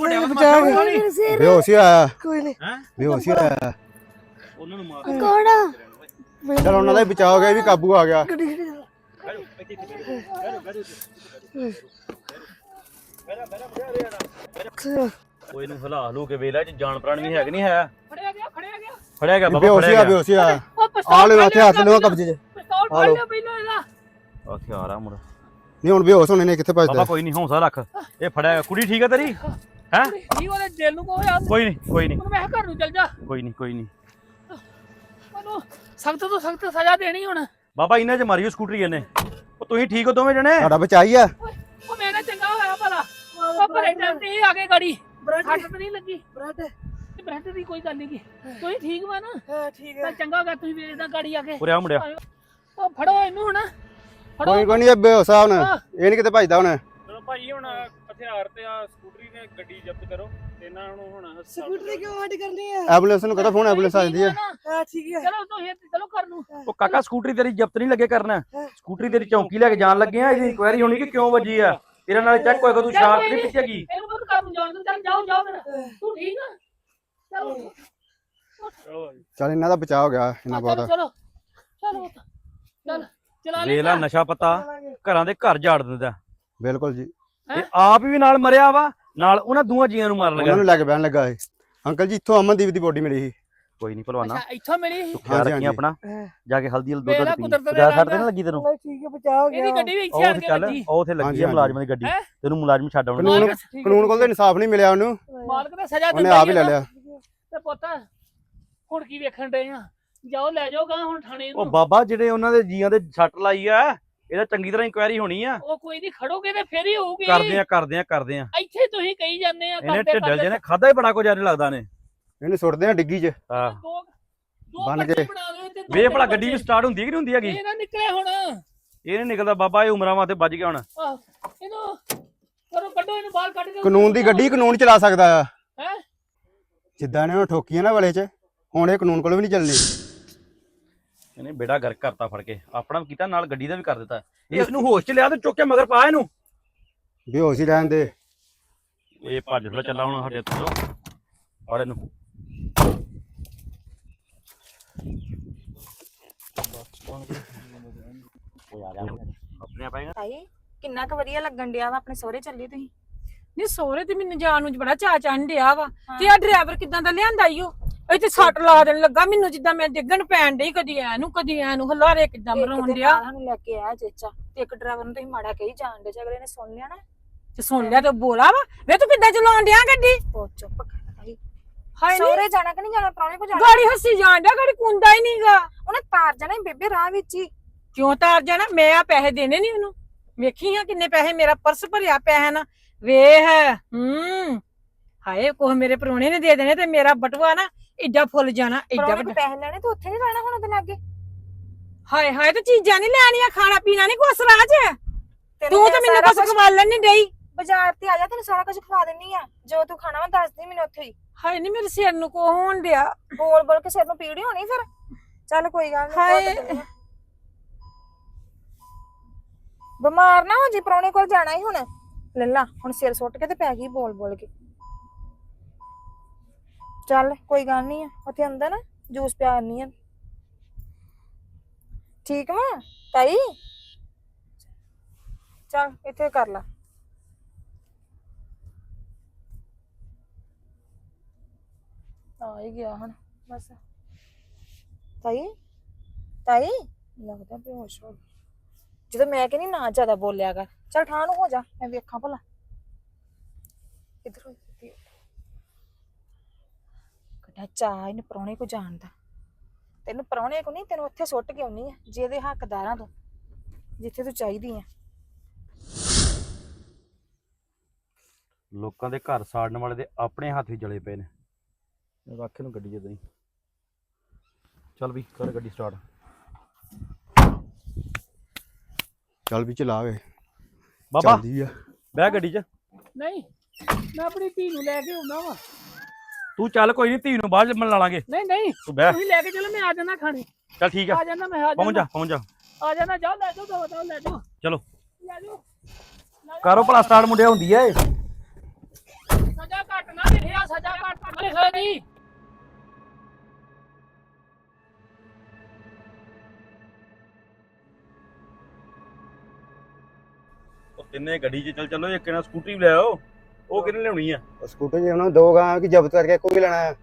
ਨਹੀਂ ਬਚਾ ਗਿਆ ਬੇਹੋਸ਼ ਹੀ ਆਇਆ। ਕੋਈ ਨਹੀਂ। ਬੇਹੋਸ਼ ਹੀ ਆਇਆ। ਉਹਨਾਂ ਨੂੰ ਮਾਰ ਚਲ ਉਹਨਾਂ ਦਾ ਹੀ ਬਚਾਅ ਹੋ ਗਿਆ ਇਹ ਵੀ ਕਾਬੂ ਆ ਗਿਆ। ਕੋਈ ਨੂੰ ਹਲਾ ਲੂ ਕੇ ਵੇਲਾ ਚ ਜਾਨ ਪ੍ਰਾਣ ਵੀ ਹੈ ਕਿ ਨਹੀਂ ਹੈ। ਫੜਿਆ ਗਿਆ ਫੜਿਆ ਗਿਆ। ਫੜਿਆ ਗਿਆ ਬਾਬਾ ਬੇਹੋਸ਼ ਫੜਿਆ ਆ ਗਿਆ। ਬੇਹੋਸ਼ ਆ। ਉਹ ਆ ਲੈ ਹੱਥੇ ਹੱਥ ਲਓ ਕਬਜ਼ੇ 'ਚ। ਪਿਸਤੌਲ ਆ ਫੜ ਲਓ। ਲਿਆ ਪਹਿਲਾਂ ਇਹਦਾ। ਹਥਿਆਰ ਆ ਮੁੰਡਾ। ਨਹੀਂ ਹੁਣ ਬੇਹੋਸ਼ ਹੋਣੇ ਨੇ ਕਿੱਥੇ ਬਾਬਾ ਭੱਜਦਾ ਕੋਈ ਨਹੀਂ ਹੌਸਲਾ ਰੱਖ। ਇਹ ਫੜਿਆ ਗਿਆ। ਕੁੜੀ ਠੀਕ ਹੈ ਤੇਰੀ? ਹੈ? ਨਹੀਂ ਉਹਦੇ ਦਿਲ ਨੂੰ ਕੋ ਹੋਇਆ ਕੋਈ ਨਹੀਂ ਕੋਈ ਨਹੀਂ ਮੈਂ ਕਿਹਾ ਘਰ ਨੂੰ ਚੱਲ ਜਾ। ਕੋਈ ਨਹੀਂ ਕੋਈ ਨਹੀਂ ਉਹਨੂੰ ਸਖਤ ਤੋਂ ਸਖਤ ਸਜ਼ਾ ਦੇਣੀ ਹੁਣ। ਬਾਬਾ ਇਹਨਾਂ ਚ ਮਾਰੀਓ ਸਕੂਟਰੀ ਇਹਨੇ। ਉਹ ਤੁਸੀਂ ਠੀਕ ਹੋ ਦੋਵੇਂ ਜਣੇ? ਸਾਡਾ ਬਚਾਈ ਆ। ਉਹ ਮੇਰਾ ਚੰਗਾ ਹੋਇਆ ਭਲਾ। ਉਹ ਭਰੇ ਟਾਈਮ ਤੇ ਇਹ ਆ ਕੇ ਗਾੜੀ। ਬ੍ਰੈਡ। ਸੱਟ ਤਾਂ ਨਹੀਂ ਲੱਗੀ। ਬ੍ਰੈਡ। ਤੇ ਬ੍ਰੈਡ ਦੀ ਕੋਈ ਗੱਲ ਨਹੀਂ ਤੁਸੀਂ ਠੀਕ ਵਾ ਨਾ? ਹਾਂ ਠੀਕ ਤਾਂ ਹੈ ਚੰਗਾ ਹੋ ਗਿਆ ਤੁਸੀਂ ਵੇਖਦਾ ਗਾੜੀ ਆ ਕੇ। ਉਰੇ ਆ ਮੁੰਡਿਆ। ਉਹ ਫੜੋ ਇਹਨੂੰ ਹੁਣ। ਫੜੋ। ਕੋਈ ਕੋਈ ਨਹੀਂ ਇਹ ਬੇਹੋਸ਼ ਆ ਹੁਣ। ਇਹ ਨਹੀਂ ਕਿਤੇ ਭੱਜਦਾ ਹੁਣ। ਚਲੋ ਭਾਈ ਹੁਣ ਹਥਿਆਰ ਤੇ ਆ ਸਕੂਟਰੀ ਨੇ ਗੱਡੀ ਜ਼ਬਤ ਕਰੋ। ਤੇ ਇਹਨਾਂ ਨੂੰ ਹੁਣ ਹਸਪਤਾਲ ਸਕੂਟਰੀ ਕਿਉਂ ਅੱਡ ਕਰਨੀ ਹੈ ਐਂਬੂਲੈਂਸ ਨੂੰ ਕਹਦਾ ਫੋਨ ਐਂਬੂਲੈਂਸ ਆ ਜਾਂਦੀ ਹੈ ਹਾਂ ਠੀਕ ਹੈ ਚਲੋ ਤੁਸੀਂ ਚਲੋ ਕਰ ਨੂੰ। ਉਹ ਕਾਕਾ ਸਕੂਟਰੀ ਤੇਰੀ ਜ਼ਬਤ ਨਹੀਂ ਲੱਗੇ ਕਰਨਾ। ਸਕੂਟਰੀ ਤੇਰੀ ਚੌਂਕੀ ਲੈ ਕੇ ਜਾਣ ਲੱਗੇ ਆ ਇਹਦੀ ਇਨਕੁਆਇਰੀ ਹੋਣੀ ਕਿ ਕਿਉਂ ਵੱਜੀ ਆ? ਤੇਰੇ ਨਾਲ ਚੈੱਕ ਹੋਏਗਾ ਤੂੰ ਸ਼ਰਾਬ ਤੇ ਨਹੀਂ ਪਿੱਛੇ ਗਈ ਇਹਨੂੰ ਬਹੁਤ ਜਾਣ ਦੋ ਚੱਲ ਜਾਓ ਜਾਓ ਫਿਰ। ਤੂੰ ਠੀਕ ਆ? ਚਲੋ। ਚਲੋ ਜੀ। ਚਲ ਇਹਨਾਂ ਦਾ ਬਚਾਅ ਹੋ ਗਿਆ ਇਹਨਾਂ ਚਲੋ ਬਹੁਤ। ਚਲੋ। ਚਲੋ ਚੱਲ ਚਲਾ ਲੈ ਵੇਖ ਲੈ ਨਸ਼ਾ ਪਤਾ ਘਰਾਂ ਦੇ ਘਰ ਝਾੜ ਦਿੰਦਾ। ਬਿਲਕੁਲ ਜੀ। ਤੇ ਆਪ ਵੀ ਨਾਲ ਮਰਿਆ ਵਾ ਨਾਲ ਉਹਨਾਂ ਦੋਹਾਂ ਜੀਆਂ ਨੂੰ ਮਾਰਨ ਉਹਨਾਂ ਲੱਗਾ ਨੂੰ ਲੈ ਕੇ ਬਹਿਣ ਲੱਗਾ ਇਹ। ਅੰਕਲ ਜੀ ਇੱਥੋਂ ਅਮਨਦੀਪ ਦੀ ਬੋਡੀ ਮਿਲੀ ਸੀ। ਕੋਈ ਨਹੀਂ ਭਲਵਾਨਾ। ਅੱਛਾ ਇੱਥੋਂ ਮਿਲੀ ਸੀ। ਖਿਆਲ ਹਾਂਜੀ, ਰੱਖੀ ਹਾਂਜੀ। ਆਪਣਾ। ਜਾ ਕੇ ਹਲਦੀ ਹਲ ਦੁੱਧ ਲੈ ਪੀ। ਕੁਦਰਤ ਦੇ ਜਾ ਛੱਡ ਤੇ ਰੰਗ। ਨਾ ਲੱਗੀ ਤੈਨੂੰ? ਨਹੀਂ ਠੀਕ ਹੈ ਬਚਾ ਹੋ ਗਿਆ। ਇਹਦੀ ਗੱਡੀ ਵੀ ਉਹ ਇੱਥੇ ਆ ਉੱਥੇ ਕੇ ਚੱਲ ਲੱਗੀ ਉਹ ਉੱਥੇ ਲੱਗੀ ਹਾਂਜੀ, ਆ ਹਾਂਜੀ। ਮੁਲਾਜ਼ਮ ਦੀ ਗੱਡੀ। ਹੈਂ? ਤੈਨੂੰ ਮੁਲਾਜ਼ਮ ਛੱਡ ਆਉਣਾ। ਕਾਨੂੰਨ ਮਾਲਕ ਕਾਨੂੰਨ ਕੋਲ ਤਾਂ ਇਨਸਾਫ ਨਹੀਂ ਮਿਲਿਆ ਉਹਨੂੰ। ਮਾਲਕ ਨੇ ਸਜ਼ਾ ਉਹਨੇ ਦਿੰਦਾ ਆਪ ਹੀ ਲੈ ਲਿਆ। ਤੇ ਪੁੱਤ ਹੁਣ ਕੀ ਵੇਖਣ ਡਏ ਆ? ਜਾਓ ਲੈ ਜਾਓ ਗਾ ਹੁਣ ਥਾਣੇ ਉਹ ਨੂੰ। ਬਾਬਾ ਜਿਹੜੇ ਉਹਨਾਂ ਦੇ ਜੀਆਂ ਦੇ ਸੱਟ ਲਾਈ ਆ ਇਹਦਾ ਚੰਗੀ ਤਰ੍ਹਾਂ ਇਨਕੁਆਇਰੀ ਹੋਣੀ ਆ। ਉਹ ਕੋਈ ਨਹੀਂ ਖੜੋਗੇ ਤੇ ਫੇਰ ਹੀ ਹੋਊਗੀ। ਕਰਦੇ ਆ ਕਰਦੇ ਆ ਕਰਦੇ ਆ। ਇੱਥੇ ਤੁਸੀਂ ਕਹੀ ਜਾਂਦੇ ਆ ਇਹਨੇ ਢਿੱਡਲ ਜਿਹਨੇ ਖਾਦਾ ਹੀ ਬੜਾ ਕੁਝ ਐ ਲੱਗਦਾ ਨੇ। ਇਹਨੂੰ ਸੁੱਟਦੇ ਆ ਡਿੱਗੀ 'ਚ। ਹਾਂ। ਬਣ ਦੋ ਵੇ ਭਲਾ ਗੱਡੀ ਵੀ ਸਟਾਰਟ ਹੁੰਦੀ ਕਿ ਨਹੀਂ ਹੁੰਦੀ ਹੈਗੀ? ਇਹ ਨਾ ਨਿਕਲੇ ਹੁਣ। ਇਹ ਨਹੀਂ ਨਿਕਲਦਾ ਬਾਬਾ ਇਹ ਉਮਰਾਂ ਵਾਸਤੇ ਵੱਜ ਗਿਆ ਹੁਣ। ਆਹ, ਇਹਨੂੰ ਕਰੋ ਕੱਢੋ ਇਹਨੂੰ ਬਾਹਰ ਕੱਢ ਕੇ ਕਾਨੂੰਨ ਦੀ ਗੱਡੀ ਕਾਨੂੰਨ ਚਲਾ ਸਕਦਾ ਆ। ਹੈ? ਜਿੱਦਾਂ ਇਹਨੇ ਹੁਣ ਠੋਕੀਆਂ ਨਾ ਵਾਲੇ 'ਚ ਹੁਣ ਇਹ ਕਾਨੂੰਨ ਕੋਲ ਵੀ ਨਹੀਂ ਚੱਲਣੀ। ਇਹਨੇ ਬੇੜਾ ਗਰਕ ਕਰਤਾ ਫੜ ਕੇ। ਆਪਣਾ ਵੀ ਕੀਤਾ ਨਾਲ ਗੱਡੀ ਦਾ ਵੀ ਕਰ ਦਿੱਤਾ। ਇਸ ਨੂੰ ਹੋਸ਼ ਚ ਲਿਆ ਤੇ ਚੁੱਕ ਕੇ ਮਗਰ ਪਾ ਇਹਨੂੰ। ਬੇਹੋਸ਼ ਹੀ ਰਹਿਣ ਦੇ। ਇਹ ਭੱਜ ਥੋੜਾ ਚੱਲਾ ਹੁਣ ਸਾਡੇ ਤੋਂ ਫੜ ਇਹਨੂੰ। ਆਪਣੇ ਆਪ ਆਏਗਾ। ਤਾਈ ਕਿੰਨਾ ਕੁ ਵਧੀਆ ਲੱਗਣ ਡਿਆ ਵਾ ਆਪਣੇ ਸਹੁਰੇ ਚੱਲੇ ਤੁਸੀਂ? ਨਹੀਂ ਸੋਹਰੇ ਤੇ ਮੈਨੂੰ ਜਾਣ ਨੂੰ ਬੜਾ ਚਾਅ ਚੜ੍ਹਨ ਡਿਆ ਵਾ। ਤੇ ਆ ਡਰਾਈਵਰ ਕਿਦਾਂ ਦਾ ਲਿਆਂਦਾ ਈ ਉਹ? ਤੇ ਸੱਟ ਲਾ ਦੇਣ ਲੱਗਾ ਮੈਨੂੰ ਜਿੱਦਾਂ ਮੈਂ ਡਿੱਗਣ ਪੈਣ ਡਈ ਕਦੀ ਐ ਨੂੰ ਕਦੀ ਐ ਨੂੰ ਹਲਾਰੇ ਕਿਦਾਂ ਮਰਾਉਣ ਡਿਆ। ਸਾਨੂੰ ਲੈ ਕੇ ਆਇਆ ਚੇਚਾ ਤੇ ਇੱਕ ਡਰਾਈਵਰ ਨੂੰ ਤੁਸੀਂ ਮਾੜਾ ਕਹੀ ਜਾਣ ਦੇ ਜੇ ਅਗਲੇ ਨੇ ਸੁਣ ਲਿਆ ਨਾ। ਤੇ ਸੁਣ ਲਿਆ ਤੇ ਬੋਲਾ ਵਾ ਵੇ ਤੂੰ ਕਿੱਦਾਂ ਚਲਾਉਣ ਡਿਆ ਗੱਡੀ? ਉਹ ਚੁੱਪ ਹਾਏ ਨੀ। ਸਹੁਰੇ ਜਾਣਾ ਕਿ ਨਹੀਂ ਜਾਣਾ ਪ੍ਰਾਹੁਣੇ ਕੋ ਜਾਣਾ? ਗਾੜੀ ਹੱਸੀ ਜਾਣ ਡਿਆ ਗਾੜੀ ਕੁੰਦਾ ਹੀ ਨਹੀਂਗਾ ਉਹਨੇ ਤਾਰ ਜਾਣਾ ਸੀ ਬੇਬੇ ਰਾਹ ਵਿੱਚ ਹੀ। ਕਿਉਂ ਤਾਰ ਜਾਣਾ? ਮੈਂ ਆ ਪੈਸੇ ਦੇਣੇ ਨਹੀਂ ਉਹਨੂੰ। ਵੇਖੀ ਆ ਕਿੰਨੇ ਪੈਸੇ ਮੇਰਾ ਪਰਸ ਭਰਿਆ ਪਿਆ ਹੈ ਨਾ। ਵੇਖ ਹੂੰ। ਹਾਏ ਕੋਹ ਮੇਰੇ ਪਰੋਣੇ ਨੇ ਦੇ ਦੇਣੇ ਤੇ ਮੇਰਾ ਬਟੂਆ ਨਾ ਏਡਾ ਫੁੱਲ ਜਾਣਾ ਪ੍ਰਾਹੁਣੇ ਵੱਡਾ। ਪੈਸੇ ਲੈਣੇ ਤੇ ਉੱਥੇ ਨਹੀਂ ਜਾਣਾ ਹੁਣ ਉਹਦੇ ਲਾਗੇ? ਹਾਏ ਹਾਏ ਤੇ ਚੀਜ਼ਾਂ ਨਹੀਂ ਲੈਣੀਆਂ ਖਾਣਾ ਪੀਣਾ ਨਹੀਂ ਕੁਛ ਰਾਜ ਤੂੰ ਤਾਂ ਮੈਨੂੰ ਕੁਛ ਖਵਾਲਣ ਨਹੀਂ ਡਈ। ਬਾਜ਼ਾਰ ਤੇ ਆ ਜਾ ਤੈਨੂੰ ਸਾਰਾ ਕੁਝ ਖਵਾ ਦਿੰਨੀ ਆ। ਜੋ ਤੂੰ ਖਾਣਾ ਵਾ ਦੱਸ ਦੇ ਮੈਨੂੰ ਉੱਥੇ ਹੀ। ਹਾਏ ਨਹੀਂ ਮੇਰੇ ਸਿਰ ਨੂੰ ਕੋ ਹੋਣ ਡਿਆ। ਬੋਲ ਬੋਲ ਕੇ ਸਿਰ ਨੂੰ ਪੀੜ ਹੋਣੀ ਫਿਰ? ਚੱਲ ਕੋਈ ਗੱਲ ਨਹੀਂ ਹਾਏ। ਬਿਮਾਰ ਨਾ ਹੋ ਜੀ ਪ੍ਰਾਹੁਣੇ ਕੋਲ ਜਾਣਾ ਹੀ ਹੁਣ। ਲੱਲਾ ਹੁਣ ਸਿਰ ਸੁੱਟ ਕੇ ਤੇ ਪੈ ਗਈ ਬੋਲ ਬੋਲ ਕੇ। ਚੱਲ ਕੋਈ ਗੱਲ ਨਹੀਂ ਆ, ਉੱਥੇ ਅੰਦਰ ਨਾ ਜੂਸ ਪਿਆ ਨਹੀਂ ਆ। ਠੀਕ ਵਾ, ਤਾਈ? ਚੱਲ, ਇੱਥੇ ਕਰ ਲਾ। ਆ ਹੀ ਗਿਆ ਹੁਣ, ਬਸ। ਤਾਈ? ਤਾਈ? ਲੱਗਦਾ ਬੇਹੋਸ਼ ਹੋ ਗਈ। ਜਦੋਂ ਮੈਂ ਕਹਿੰਦੀ ਨਾ ਜ਼ਿਆਦਾ ਬੋਲਿਆ ਕਰ, ਚੱਲ ਠਾਹ ਨੂੰ ਹੋ ਜਾ, ਮੈਂ ਵੇਖਾਂ ਭਲਾ। ਇਧਰ ਕਿੱਡਾ ਚਾਹ ਇਹਨੂੰ ਪ੍ਰਾਹੁਣੇ ਕੋ ਜਾਣਦਾ ਤੈਨੂੰ ਪ੍ਰਾਹੁਣੇ ਕੋ ਨਹੀਂ ਤੈਨੂੰ ਉੱਥੇ ਸੁੱਟ ਕੇ ਆਉਣੀ ਆ ਜਿਹਦੇ ਹੱਕਦਾਰਾਂ ਤੋਂ ਜਿੱਥੇ ਤੂੰ ਚਾਹੀਦੀ ਆ। ਲੋਕਾਂ ਦੇ ਘਰ ਸਾੜਨ ਵਾਲੇ ਦੇ ਆਪਣੇ ਹੱਥ ਹੀ ਜਲੇ ਪਏ ਨੇ। ਰੱਖ ਇਹਨੂੰ ਗੱਡੀ ਏਦਾਂ ਹੀ ਚੱਲ ਵੀ ਕਰ ਗੱਡੀ ਸਟਾਰਟ ਚੱਲ ਵੀ ਚਲਾ ਵੇ। ਬਾਬਾ ਚੱਲਦੀ ਆ। ਬਹਿ ਗੱਡੀ 'ਚ। ਨਹੀਂ ਮੈਂ ਆਪਣੀ ਧੀ ਨੂੰ ਲੈ ਕੇ ਆਉਣਾ ਵਾ। ਤੂੰ ਚੱਲ ਕੋਈ ਨਹੀਂ ਧੀ ਨੂੰ ਬਾਅਦ 'ਚ ਮਿਲਾ ਲਾਂਗੇ। ਨਹੀਂ ਨਹੀਂ ਤੂੰ ਬਹਿ। ਤੁਸੀਂ ਲੈ ਕੇ ਚਲੋ ਮੈਂ ਆ ਜਾਣਾ ਖਾਣੇ। ਚੱਲ ਠੀਕ ਆ। ਆ ਜਾਣਾ ਮੈਂ ਆ ਪਹੁੰਚ ਜਾਣਾ। ਜਾ ਪਹੁੰਚ ਜਾ। ਆ ਜਾਣਾ ਜਾਓ ਲੈ ਜਾਓ ਦੋ ਦੋ ਲੈ ਜਾਓ। ਚਲੋ। ਲੈ ਜਾਓ। ਕਰੋ ਭਲਾ ਸਟਾਰਟ ਮੁੰਡਿਆ ਹੁੰਦੀ ਐ ਸਜ਼ਾ ਘੱਟ ਨਾ ਲਿਖਿਆ ਸਜ਼ਾ ਘੱਟ ਨਾ ਲਿਖਿਆ ਜੀ ਉਹ ਤਿੰਨੇ ਗੱਡੀ 'ਚ ਚੱਲ ਚੱਲੋ ਇੱਕ ਨਾਲ ਸਕੂਟਰੀ ਲੈ ਆਓ। ਉਹ ਕਿਹਨੇ ਲਿਆਉਣੀ ਆ? ਉਹ ਸਕੂਟਰ ਜੇ ਉਹਨਾਂ ਨੂੰ ਦੋ ਗਾਂ ਕਿ ਜ਼ਬਤ ਕਰਕੇ ਕੋਈ ਲੈਣਾ ਹੈ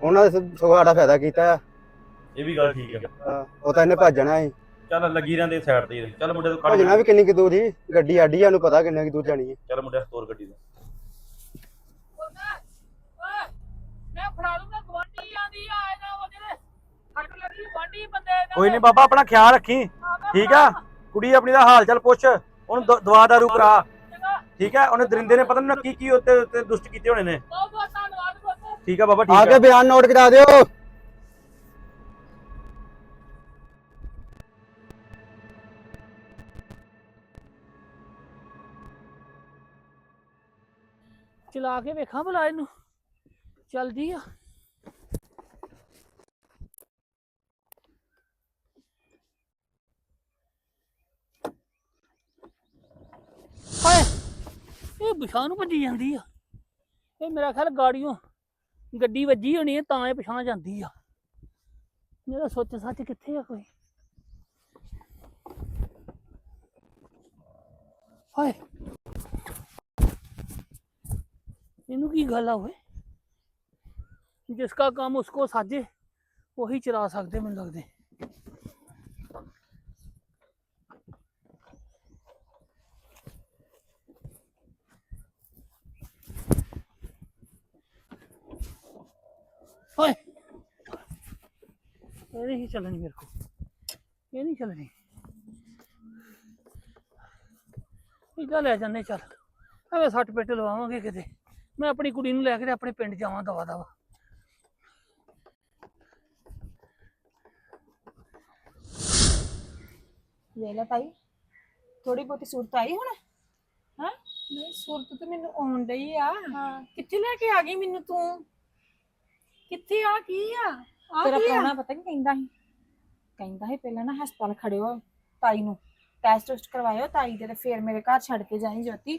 ਉਹਨਾਂ ਨੇ ਸਗੋਂ ਸਾਡਾ ਫਾਇਦਾ ਕੀਤਾ ਇਹ ਵੀ ਗੱਲ ਠੀਕ ਆ। ਹਾਂ, ਉਹ ਤਾਂ ਇਹਨੇ ਭੱਜਣਾ ਸੀ। ਚੱਲ ਲੱਗੀ ਰਹਿੰਦੇ ਸਾਈਡ ਤੇ। ਚੱਲ ਮੁੰਡੇ ਤੋਂ ਕੱਢ ਭੱਜਣਾ ਵੀ ਕਿੰਨੀ ਕਿ ਦੂਰ ਸੀ। ਗੱਡੀ ਆਡੀ ਆ ਨੂੰ ਪਤਾ ਕਿੰਨੇ ਕਿ ਦੂਰ ਜਾਣੀ ਹੈ ਚੱਲ ਮੁੰਡਿਆ ਤੋਰ ਗੱਡੀ ਦਾ। ਓਏ ਮੈਂ ਫੜਾ ਦੂੰਗਾ ਗਵਾਂਢੀ ਆਂਦੀ ਆ ਇਹਨਾਂ ਉਹ ਜਿਹੜੇ ਹੱਟ ਲੱਗੀ ਗਵਾਂਢੀ ਬੰਦੇ ਇਹਨਾਂ ਕੋਈ ਦੇ। ਨਹੀਂ ਬਾਬਾ ਆਪਣਾ ਖਿਆਲ ਰੱਖੀ। ਠੀਕ ਆ? ਕੁੜੀ ਆਪਣੀ ਦਾ ਹਾਲ ਚਾਲ ਪੁੱਛ। ਉਹਨੂੰ ਦ- ਦਵਾ ਦਾਰੂ ਕਰਾ। ਠੀਕ ਹੈ? ਉਹਨੇ ਦਰਿੰਦੇ ਨੇ ਪਤਾ ਨਹੀਂ ਕੀ ਕੀ ਉੱਤੇ ਉੱਤੇ ਦੁਸ਼ਟ ਕੀਤੇ ਹੋਣੇ ਨੇ। ਬਹੁਤ ਬਹੁਤ ਧੰਨਵਾਦ ਪੁੱਤ। ਠੀਕ ਆ ਬਾਬਾ ਆ ਠੀਕ ਕੇ ਆ। ਬਿਆਨ ਨੋਟ ਕਰਾ ਦਿਓ। ਚਲਾ ਕੇ ਵੇਖਾਂ ਭਲਾ ਇਹਨੂੰ। ਚਲਦੀ ਆ ਹਾਏ ਇਹ ਪਿਛਾਂ ਨੂੰ ਭੱਜੀ ਜਾਂਦੀ ਆ। ਇਹ ਮੇਰਾ ਖਿਆਲ ਗਾੜੀਆਂ ਗੱਡੀ ਵੱਜੀ ਹੋਣੀ ਹੈ ਤਾਂ ਇਹ ਪਿਛਾਂ ਜਾਂਦੀ ਆ। ਮੇਰਾ ਸੋਚ ਸੱਚ ਕਿੱਥੇ ਆ ਕੋਈ? ਹਾਏ। ਇਹਨੂੰ ਕੀ ਗੱਲ ਆ ਓਏ? ਜਿਸਕਾ ਕੰਮ ਉਸਕੋ ਸਾਜੇ, ਉਹੀ ਚਲਾ ਸਕਦੇ ਮੈਨੂੰ ਲੱਗਦੇ ਓਏ ਇਹ ਨਹੀਂ ਚੱਲਣੀ ਮੇਰੇ ਕੋ ਇਹ ਨਹੀਂ ਚੱਲਣੀ। ਇਹਦਾ ਲੈ ਜਾਂਦੇ ਚੱਲ। ਐਵੇਂ ਸੱਟ ਪਿੱਟ ਲਵਾਵਾਂਗੇ ਕਿਤੇ। ਮੈਂ ਆਪਣੀ ਕੁੜੀ ਨੂੰ ਲੈ ਕੇ ਆਪਣੇ ਪਿੰਡ ਜਾਵਾਂ ਦਵਾ ਦਵਾ। ਲੈ ਲੈ ਤਾਈ। ਥੋੜੀ ਬਹੁਤੀ ਸੂਰਤ ਆਈ ਹੁਣ? ਹਾਂ? ਨਹੀਂ ਸੁਰਤ ਤੇ ਮੈਨੂੰ ਆਉਣ ਡਈ ਆ। ਕਿੱਥੇ ਲੈ ਕੇ ਆ ਗਈ ਮੈਨੂੰ ਤੂੰ? ਕਿੱਥੇ ਆ? ਕੀ ਆ? ਤੇਰਾ ਕੀ ਆ? ਪ੍ਰਾਹੁਣਾ ਪਤਾ ਕੀ ਕਹਿੰਦਾ ਸੀ। ਕਹਿੰਦਾ ਸੀ ਪਹਿਲਾਂ ਨਾ ਹਸਪਤਾਲ ਖੜਿਓ ਤਾਈ ਨੂੰ। ਟੈਸਟ ਟੁਸਟ ਕਰਵਾਇਓ ਤਾਈ ਦੇ ਤੇ ਫਿਰ ਮੇਰੇ ਘਰ ਛੱਡ ਕੇ ਜਾਈ ਜੋਤੀ।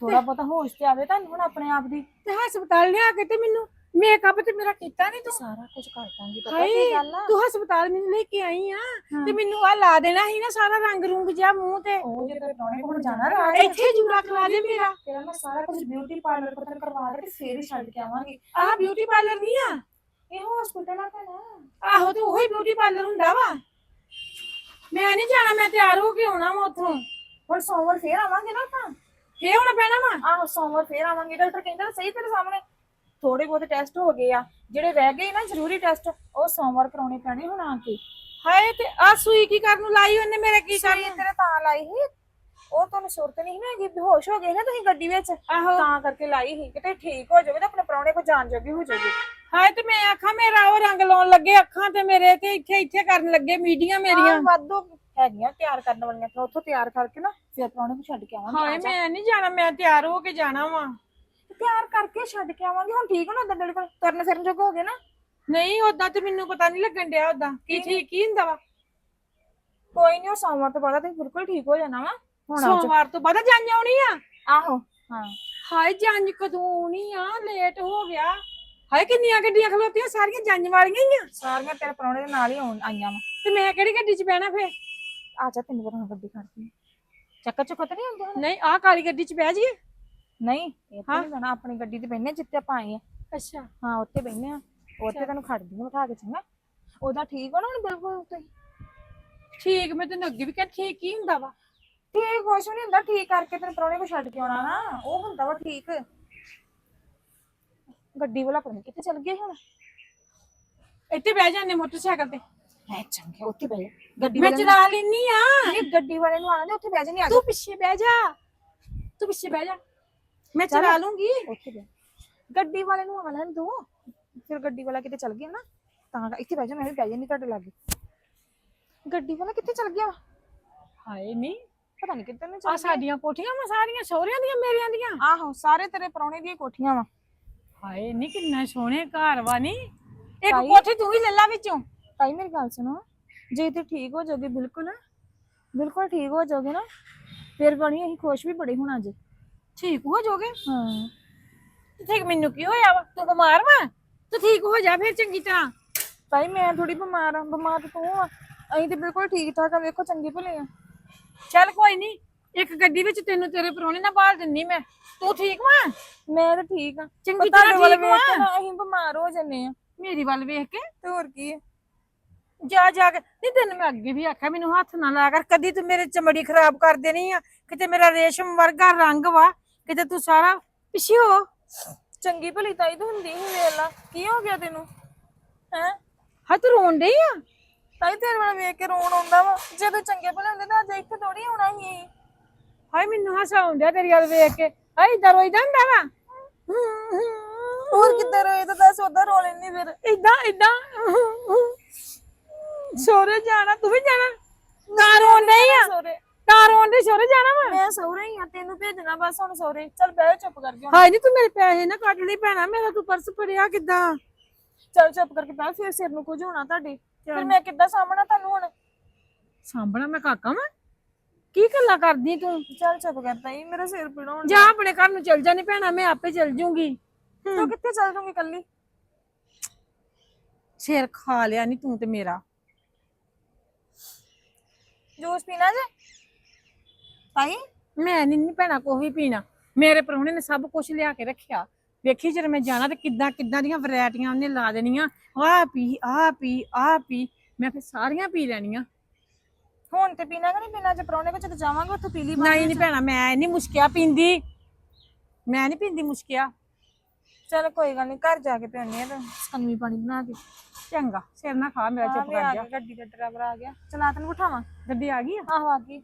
ਥੋੜਾ ਬਹੁਤਾ ਹੋਸ਼ ਤੇ ਆਵੇ ਤੁਹਾਨੂੰ ਹੁਣ ਆਪਣੇ ਆਪ ਦੀ। ਤੇ ਹਸਪਤਾਲ ਲਿਆ ਕੇ ਤੇ ਮੈਨੂੰ ਮੇਕਅਪ ਤੇ ਮੇਰਾ ਕੀਤਾ ਨਹੀਂ ਤੂੰ। ਸਾਰਾ ਕੁਝ ਕਰ ਦਾਂਗੀ ਪਤਾ ਹਾਏ ਕੀ ਗੱਲ ਆ? ਤੂੰ ਹਸਪਤਾਲ ਮੈਨੂੰ ਲੈ ਕੇ ਆਈ ਆ। ਤੇ ਮੈਨੂੰ ਆ ਲਾ ਦੇਣਾ ਸੀ ਨਾ ਸਾਰਾ ਰੰਗ ਰੂੰਗ ਜਿਹਾ ਮੂੰਹ ਤੇ। ਉਹ ਜੇ ਤੇਰੇ ਪ੍ਰਾਹੁਣੇ ਕੋਲ ਜਾਣਾ ਰਾਜ ਇੱਥੇ ਜੂੜਾ ਖਵਾ ਦੇ ਮੇਰਾ। ਤੇਰਾ ਮੈਂ ਸਾਰਾ ਕੁਝ ਬਿਊਟੀ ਪਾਰਲਰ ਪਤਾ ਕਰਵਾ ਕੇ ਤੇ ਫੇਰ ਹੀ ਛੱਡ ਕੇ ਆਵਾਂਗੀ। ਆਹ ਬਿਊਟੀ ਪਾਰਲਰ ਨਹੀਂ ਆ? ਇਹ ਹਸਪੀਟਲ ਆ ਭੈਣਾ। ਆਹੋ ਤੇ ਉਹੀ ਬਿਊਟੀ ਪਾਰਲਰ ਹੁੰਦਾ ਵਾ। ਮੈਂ ਨਹੀਂ ਜਾਣਾ ਮੈਂ ਤਿਆਰ ਹੋ ਕੇ ਆਉਣਾ ਵਾ ਉੱਥੋਂ। ਹੁਣ ਸੋਮਵਾਰ ਫੇਰ ਆਵਾਂਗੇ ਨਾ ਆਪਾਂ। ਫੇਰ ਹੋਣਾ ਪੈਣਾ ਵਾ? ਆਹੋ ਸੋਮਵਾਰ ਫੇਰ ਆਵਾਂਗੇ। ਡਾਕਟਰ ਕਹਿੰਦਾ ਸਹੀ ਤੇਰੇ ਸਾਹਮਣੇ। ਥੋੜੇ ਬਹੁਤੇ ਟੈਸਟ ਹੋ ਗਏ ਆ। ਜਿਹੜੇ ਰਹਿ ਗਏ ਨਾ ਜ਼ਰੂਰੀ ਟੈਸਟ ਉਹ ਸੋਮਵਾਰ ਕਰਾਉਣੇ ਪੈਣੇ ਹੁਣ ਆ ਕੇ। ਹਾਏ ਤੇ ਆ ਸੂਈ ਕੀ ਕਰਨ ਨੂੰ ਲਾਈ ਉਹਨੇ ਮੇਰੇ ਕੀ ਸਹੀ ਕਰਨ? ਤੇਰੇ ਤਾਂ ਲਾਈ ਸੀ। ਉਹ ਤੁਹਾਨੂੰ ਸੁਰਤ ਨਹੀਂ ਨਾ ਹੈਗੀ ਬੇਹੋਸ਼ ਹੋ ਗਏ ਨਾ ਤੁਸੀਂ ਗੱਡੀ ਵਿੱਚ। ਆਹੋ। ਤਾਂ ਕਰਕੇ ਲਾਈ ਸੀ। ਕਿਤੇ ਠੀਕ ਹੋ ਜਾਵੇ ਤਾਂ ਆਪਣੇ ਪ੍ਰਾਹੁਣੇ ਕੋ ਜਾਣ ਜੋਗੀ ਹੋ ਜਾਵੇ। ਹਾਏ ਤੇ ਮੈਂ ਆਖਾਂ ਮੇਰਾ ਉਹ ਰੰਗ ਲਾਉਣ ਲੱਗੇ ਅੱਖਾਂ ਤੇ ਮੇਰੇ ਤੇ ਇੱਥੇ ਇੱਥੇ ਕਰਨ ਲੱਗੇ ਮੀਡੀਆਂ ਮੇਰੀਆਂ। ਵਾਧੂ ਹੈਗੀਆਂ ਤਿਆਰ ਕਰਨ ਵਾਲੀਆਂ ਫਿਰ ਉੱਥੋਂ ਤਿਆਰ ਕਰਕੇ ਨਾ ਫਿਰ ਪ੍ਰਾਹੁਣੇ ਕੋ ਛੱਡ ਕੇ ਆਵਾਂਗੇ ਹਾਏ। ਮੈਂ ਨਹੀਂ ਜਾਣਾ ਮੈਂ ਤਿਆਰ ਹੋ ਕੇ ਜਾਣਾ ਵਾ। ਤਿਆਰ ਕਰਕੇ ਛੱਡ ਕੇ ਆਵਾਂਗੇ ਹੁਣ ਠੀਕ ਨਾ ਉਦਾਂ ਬਿਲਕੁਲ ਤੁਰਨ ਫਿਰਨ ਜੋਗ ਹੋ ਗਏ ਨਾ। ਨਹੀਂ ਓਦਾਂ ਤੇ ਮੈਨੂੰ ਪਤਾ ਨਹੀਂ ਲੱਗਣ ਡਿਆ ਓਦਾਂ ਕੀ ਠੀਕ ਕੀ ਹੁੰਦਾ ਵਾ? ਕੋਈ ਨਹੀਂ ਉਹ ਸੋਮਵਾਰ ਤੋਂ ਬਾਅਦ ਤੁਸੀਂ ਬਿਲਕੁਲ ਠੀਕ ਹੋ ਜਾਣਾ ਵਾ। ਹੁਣ। ਸੋਮਵਾਰ ਤੋਂ ਬਾਅਦ ਜੰਜ ਆਉਣੀ ਆ? ਆਹੋ ਹਾਂ। ਹਾਏ ਜੰਜ ਕਦੋਂ ਆਉਣੀ ਆ? ਲੇਟ ਹੋ ਗਿਆ। ਹਾਏ ਕਿੰਨੀਆਂ ਗੱਡੀਆਂ ਖਲੋਤੀਆਂ ਸਾਰੀਆਂ ਜੰਜ ਵਾਲੀਆਂ ਹੀ ਆ। ਸਾਰੀਆਂ ਤੇਰੇ ਪ੍ਰਾਹੁਣੇ ਦੇ ਨਾਲ ਹੀ ਆਉਣ ਆਈਆਂ ਵਾ। ਤੇ ਮੈਂ ਕਿਹੜੀ ਗੱਡੀ 'ਚ ਬਹਿਣਾ ਫੇਰ? ਆ ਜਾ ਤੈਨੂੰ ਪਤਾ ਗੱਡੀ ਖੜਦੀ ਚੱਕਰ ਚੁੱਕਰ ਤਾਂ ਨਹੀਂ ਹੁੰਦੇ ਹੁਣ? ਨਹੀਂ ਆਹ ਕਾਲੀ ਗੱਡੀ 'ਚ ਬਹਿ ਜਾਈਏ। ਨਹੀਂ ਇਹ ਹਾਂ। ਨਹੀਂ ਜਾਣਾ ਆਪਣੀ ਗੱਡੀ ਤੇ ਬੈਠਨੇ ਜਿੱਤੇ ਆਪਾਂ ਆਏ ਆ ਅੱਛਾ। ਹਾਂ ਉੱਥੇ ਬੈਠਨੇ ਆ ਉੱਥੇ ਤੈਨੂੰ ਖੜਦੀ ਆ ਬਿਠਾ ਕੇ ਚੰਗਾ। ਉਹਦਾ ਠੀਕ ਹੋ ਨਾ ਹੁਣ ਬਿਲਕੁਲ ਉੱਤੇ ਠੀਕ ਮੈਂ ਤੈਨੂੰ ਅੱਗੇ ਵੀ ਕਿਹਾ ਠੀਕ ਕੀ ਹੁੰਦਾ ਵਾ। ਠੀਕ ਕੁਛ ਨਹੀਂ ਹੁੰਦਾ। ਠੀਕ ਕਰਕੇ ਤੈਨੂੰ ਪ੍ਰਾਹੁਣੇ ਕੋ ਛੱਡ ਕੇ ਆਉਣਾ ਨਾ। ਉਹ ਹੁੰਦਾ ਵਾ ਠੀਕ। ਗੱਡੀ ਵਾਲਾ ਪਤਾ ਨੀ ਕਿੱਥੇ ਚਲ ਗਿਆ ਹੁਣ। ਇੱਥੇ ਬਹਿ ਜਾਂਦੇ ਮੋਟਰਸਾਈਕਲ ਤੇ। ਹੈ ਚੰਗੇ ਉੱਥੇ ਬਹਿ ਜਾ। ਗੱਡੀ ਮੈਂ ਵਾਲੇ ਨੂੰ ਚਲਾ ਲੈਨੀ ਆ। ਨਹੀਂ ਗੱਡੀ ਵਾਲੇ ਨੂੰ ਆਣਾ ਉੱਥੇ ਬਹਿ ਜਾ ਨਹੀਂ ਆ। ਤੂੰ ਪਿੱਛੇ ਬਹਿ ਜਾ। ਤੂੰ ਪਿੱਛੇ ਬਹਿ ਜਾ। ਮੈਂ ਚੱਲ। ਚਲਾ ਲੂੰਗੀ। ਉੱਥੇ ਬਹਿ ਗੱਡੀ ਵਾਲੇ ਨੂੰ ਆਣਾ ਦੋ ਫਿਰ ਗੱਡੀ ਵਾਲਾ ਕਿਤੇ ਚਲ ਗਿਆ ਨਾ ਤਾਂ ਇੱਥੇ ਬਹਿ ਜਾ ਮੈਂ ਵੀ ਬਹਿ ਜਾਨੀ ਤੁਹਾਡੇ ਲਾਗੇ। ਗੱਡੀ ਵਾਲਾ ਕਿੱਥੇ ਚਲ ਗਿਆ? ਹਾਏ ਨਹੀਂ ਪਤਾ ਨਹੀਂ ਕਿੱਧਰ ਨੂੰ ਆ ਚਲ ਗਿਆ। ਸਾਡੀਆਂ ਕੋਠੀਆਂ ਵਾ ਸਾਰੀਆਂ ਸਹੁਰਿਆਂ ਦੀਆਂ ਮੇਰਿਆਂ ਦੀਆਂ। ਆਹੋ ਸਾਰੇ ਤੇਰੇ ਪ੍ਰਾਹੁਣੇ ਦੀਆਂ ਕੋਠੀਆਂ ਵਾ। ਹਾਏ ਨਹੀਂ ਕਿੰਨਾ ਸੋਹਣੇ ਘਰ ਵਾ ਨਹੀਂ ਇੱਕ ਤਾਈ। ਕੋਠੀ ਤੂੰ ਹੀ ਲੈ ਲਾ ਵਿੱਚੋਂ। ਤਾਈ ਮੇਰੀ ਗੱਲ ਸੁਣੋ। ਜੇ ਤੇ ਠੀਕ ਹੋ ਜਾਓਗੇ ਬਿਲਕੁਲ ਬਿਲਕੁਲ ਠੀਕ ਹੋ ਜਾਓਗੇ ਨਾ ਫਿਰ ਗਣੀ ਅਸੀਂ ਖੁਸ਼ ਵੀ ਬੜੇ ਹੋਣਾ ਜੇ ਠੀਕ ਹੋ ਜਾਓਗੇ? ਹਾਂ। ਠੀਕ ਮੈਨੂੰ ਕੀ ਹੋਇਆ ਵਾ? ਤੂੰ ਬਿਮਾਰ ਵਾ? ਤੂੰ ਠੀਕ ਹੋ ਜਾ ਫਿਰ ਚੰਗੀ ਤਰ੍ਹਾਂ। ਤਾਈ ਮੈਂ ਥੋੜੀ ਬਿਮਾਰ ਆ ਬਿਮਾਰ ਤਾਂ ਤੂੰ ਆ। ਅਸੀਂ ਤੇ ਬਿਲਕੁਲ ਠੀਕ ਠਾਕ ਆ ਵੇਖੋ ਚੰਗੇ ਭਲੇ ਆ। ਚੱਲ ਕੋਈ ਨਹੀਂ ਇੱਕ ਗੱਡੀ ਵਿੱਚ ਤੈਨੂੰ ਤੇਰੇ ਪਰੋਣੇ ਨਾਲ ਬਾਲ ਦਿੰਨੀ ਮੈਂ। ਤੂੰ ਠੀਕ ਵਾ? ਮੈਂ ਤਾਂ ਠੀਕ ਆ। ਚੰਗੀ ਤਰ੍ਹਾਂ ਵੱਲ ਠੀਕ ਵਾ? ਨਾ ਅਸੀਂ ਬਿਮਾਰ ਹੋ ਜੰਨੇ ਆ। ਮੇਰੀ ਵੱਲ ਵੇਖ ਕੇ? ਤੇ ਹੋਰ ਕੀ ਹੈ ਜਾ ਜਾ ਕੇ। ਨਹੀਂ ਤੈਨੂੰ ਮੈਂ ਅੱਗੇ ਵੀ ਆਖਿਆ ਮੈਨੂੰ ਹੱਥ ਨਾ ਲਾਇਆ ਕਰ। ਕਦੀ ਤੂੰ ਮੇਰੇ ਚਮੜੀ ਖਰਾਬ ਕਰ ਦੇਣੀ ਆ। ਕਿਤੇ ਮੇਰਾ ਰੇਸ਼ਮ ਵਰਗਾ ਰੰਗ ਵਾ। ਕਿਤੇ ਤੂੰ ਸਾਰਾ ਪਿੱਛੇ ਹੋ। ਚੰਗੀ ਭਲੀ ਤਾਈ ਤੂੰ ਹੁੰਦੀ ਹੀ ਵੇਖ ਲਾ। ਕੀ ਹੋ ਗਿਆ ਤੈਨੂੰ? ਹੈ? ਹਾਂ ਤੂੰ ਰੋਣ ਡਈ ਆ? ਤਾਈ ਤੇਰੇ ਵੱਲ ਵੇਖ ਕੇ ਰੋਣ ਆਉਂਦਾ ਵਾ। ਜਦੋਂ ਚੰਗੇ ਭਲੇ ਹੁੰਦੇ ਤਾਂ ਅੱਜ ਇੱਥੇ ਥੋੜੀ ਆਉਣਾ ਸੀ। ਹਾਏ ਮੈਨੂੰ ਹਸਾ ਆਉਂਦਾ ਤੇਰੀ ਵੱਲ ਵੇਖ ਕੇ। ਹਾਏ ਇਦਾਂ ਰੋਈਦਾ ਹੁੰਦਾ ਵਾ? ਹੋਰ ਕਿੱਦਾਂ ਰੋਏ ਤਾਂ ਦੱਸ ਉਦਾਂ ਰੋ ਲੈਣੀ ਫਿਰ। ਇਦਾਂ ਇਦਾਂ ਸੋਰੇ ਜਾਣਾ ਤੂੰ ਵੀ ਜਾਣਾ? ਨਾ ਰੋਣ ਡਈ ਆ। ਸੋਰੇ ਨਾ ਰੋਣ ਡਈ ਸੋਰੇ ਜਾਣਾ ਵਾ? ਮੈਂ ਸਹੁਰੇ ਹੀ ਆ ਤੈਨੂੰ ਭੇਜਣਾ ਬਸ ਹੁਣ ਸਹੁਰੇ। ਚੱਲ ਬਹਿ ਚੁੱਪ ਕਰਕੇ ਹੁਣ। ਹਾਏ ਨਹੀਂ ਤੂੰ ਮੇਰੇ ਪੈਸੇ ਨਾ ਕੱਢ ਲਈ ਭੈਣਾ ਮੇਰਾ ਤੂੰ ਪਰਸ ਭਰਿਆ ਕਿੱਦਾਂ? ਚੱਲ ਚੁੱਪ ਕਰਕੇ ਬਹਿ ਫਿਰ ਸਿਰ ਨੂੰ ਕੁਝ ਹੋਣਾ ਤੁਹਾਡੇ। ਫਿਰ ਮੈਂ ਕਿੱਦਾਂ ਸਾਹਮਣਾ ਤੁਹਾਨੂੰ ਹੁਣ? ਸਾਂਭਣਾ ਮੈਂ ਕਾਕਾ ਵਾਂ? ਕੀ ਗੱਲਾਂ ਕਰਦੀ ਤੂੰ? ਚੱਲ ਚੁੱਪ ਕਰ ਤਾਈ ਮੇਰਾ ਸਿਰ ਪੀੜ ਹੋਣ ਜਾ ਆਪਣੇ ਘਰ ਨੂੰ ਚਲ ਜਾਣੀ ਭੈਣਾ ਮੈਂ ਆਪੇ ਚਲ ਜੂੰਗੀ। ਤੂੰ ਕਿੱਥੇ ਚੱਲ ਜੂਗੀ ਕੱਲੀ ਸਿਰ ਖਾ ਲਿਆ ਨਹੀਂ ਤੂੰ ਤੇ ਮੇਰਾ। ਜੂਸ ਪੀਣਾ ਜੇ? ਤਾਈ? ਮੈਂ ਨਹੀਂ ਨੀ ਭੈਣਾ ਕੁਛ ਵੀ ਪੀਣਾ। ਮੇਰੇ ਪ੍ਰਾਹੁਣੇ ਨੇ ਸਭ ਕੁਝ ਲਿਆ ਕੇ ਰੱਖਿਆ। ਵੇਖੀ ਜਦੋਂ ਮੈਂ ਜਾਣਾ ਤੇ ਕਿੱਦਾਂ ਕਿੱਦਾਂ ਦੀਆਂ ਵੈਰਾਈਟੀਆਂ ਉਹਨੇ ਲਾ ਦੇਣੀਆਂ। ਆਹ ਪੀ ਆਹ ਪੀ ਆਹ ਪੀ। ਮੈਂ ਫਿਰ ਸਾਰੀਆਂ ਪੀ ਲੈਣੀਆਂ। ਹੁਣ ਤੇ ਪੀਣਾ ਕਿ ਨਹੀਂ ਪੀਣਾ? ਜੇ ਪ੍ਰਾਹੁਣੇ ਕੋਲ ਜਦੋਂ ਜਾਵਾਂਗੇ ਉੱਥੇ ਪੀ ਲਈ ਨਹੀਂ ਨਹੀਂ ਭੈਣਾ ਮੈਂ ਨਹੀਂ ਮੁਸ਼ਕਿਆ ਪੀਂਦੀ। ਮੈਂ ਨਹੀਂ ਪੀਂਦੀ ਮੁਸ਼ਕਿਆ। ਚੱਲ ਕੋਈ ਗੱਲ ਨਹੀਂ ਘਰ ਜਾ ਕੇ ਪਿਆਉਂਦੇ ਆ ਤਾਂ ਵੀ ਪਾਣੀ ਬਣਾ ਕੇ। ਚੰਗਾ ਸਿਰ ਨਾ ਖਾ ਮੇਰਾ ਚੁੱਪ ਕਰ ਜਾ। ਗੱਡੀ ਦਾ ਡਰਾਈਵਰ ਆ ਗਿਆ। ਚਲਾ ਤੈਨੂੰ ਬਿਠਾਵਾਂ। ਗੱਡੀ ਆ ਗਈ ਆ? ਆਹੋ ਆ ਗਈ।